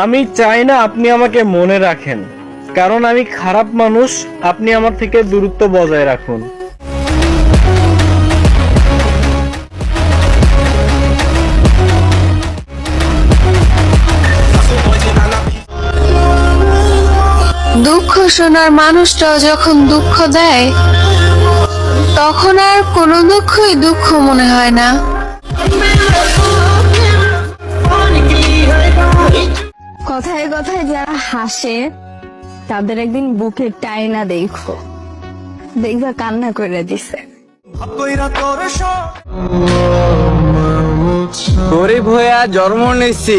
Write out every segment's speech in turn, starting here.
আমি চাই না আপনি আমাকে মনে রাখেন। কারণ আমি খারাপ মানুষ, আপনি আমার থেকে দূরত্ব বজায় রাখুন। দুঃখ শোনার মানুষটাও যখন দুঃখ দেয়, তখন আর কোনো দুঃখই দুঃখ মনে হয় না। কথায় কথায় যারা হাসে তাদের একদিন বুকে টাইনা দেখো দেখবা কান্না করে দিছে। গরিব হইয়া জন্ম নিচ্ছি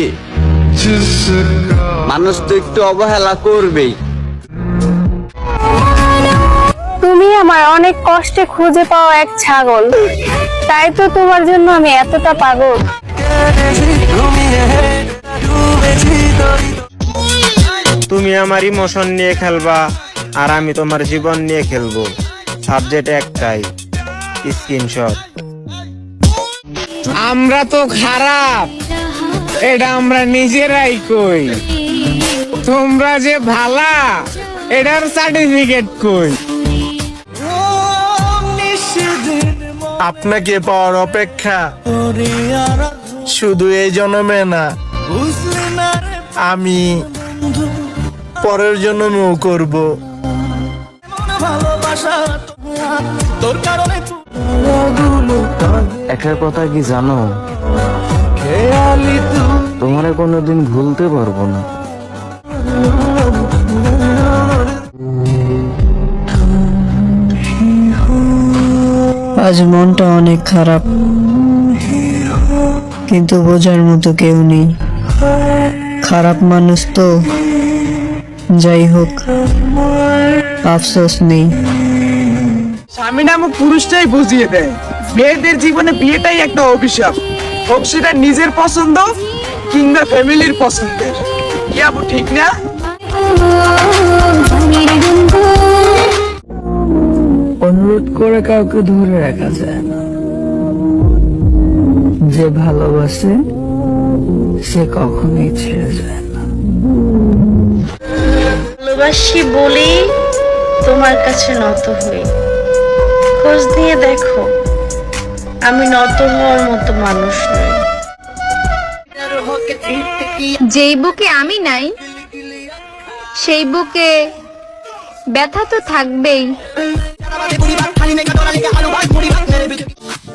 মানুষ তো একটু অবহেলা করবেই। তুমি আমার অনেক কষ্টে খুঁজে পাওয়া এক ছাগল। তাই তো তোমার জন্য আমি এতটা পাগল। তুমি আমার ইমোশন নিয়ে খেলবা আর আমি তোমার জীবন নিয়ে খেলব। সাবজেক্ট একটাই স্ক্রিনশট আমরা তো খারাপ এটা আমরা নিজেরাই কই। তোমরা যে ভালা এটার সার্টিফিকেট কই? আপনাকে পাওয়ার অপেক্ষা শুধু এই জন্মে না আমি পরের জন্য জন্মেও করব। একটা কথা কি জানো? তোমারে কোনোদিন ভুলতে পারব না। আজ মনটা অনেক খারাপ। কিন্তু বোঝার মতো কেউ নেই। খারাপ মানুষ তো যাই হোক আফসোস নেই। স্বামী নামক পুরুষটাই বুঝিয়ে দেয় মেয়েদের জীবনে বিয়েটাই একটা অভিশাপ। হোক সেটা নিজের পছন্দ কিংবা ফ্যামিলির পছন্দের। কি আপু ঠিক না? অনুরোধ করে কাউকে ধরে রাখা যায় না। যে ভালোবাসে সে কখনোই ছেড়ে যায় না। ভালোবাসি বলেই তোমার কাছে নত হই। খোঁজ নিয়ে দেখো আমি নত হওয়ার মতো মানুষ নই। যেই বুকে আমি নাই সেই বুকে ব্যথা তো থাকবেই।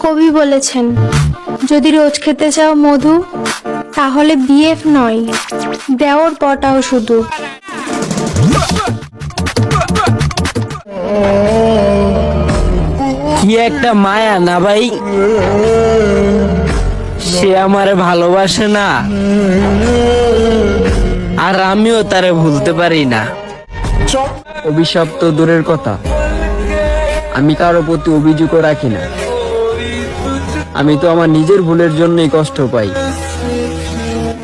কবি বলেছেন যদি রোজ খেতে চাও মধু তাহলে বিএফ নয় দেওর পটাও শুধু। কি একটা মায়া না ভাই? সে আমারে ভালোবাসে না। আর আমিও তারে ভুলতে পারি না। অভিশাপ তো দূরের কথা। আমি কারও প্রতি অভিযোগও রাখি না। আমি তো আমার নিজের ভুলের জন্যই কষ্ট পাই।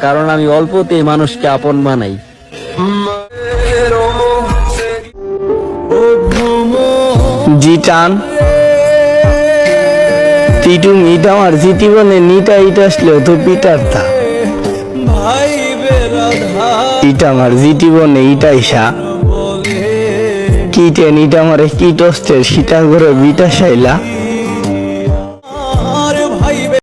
কারণ আমি অল্পতেই মানুষকে আপন বানাই। জি টান। টিটু মিট আমার জীবনে নিটা ইট আসলেও তো পিটার তা। ইটা আমার জীবনে ইটাইসা কিটে নিটা আমার কিটস্টের সীতা ঘরে বিটা সাইলা।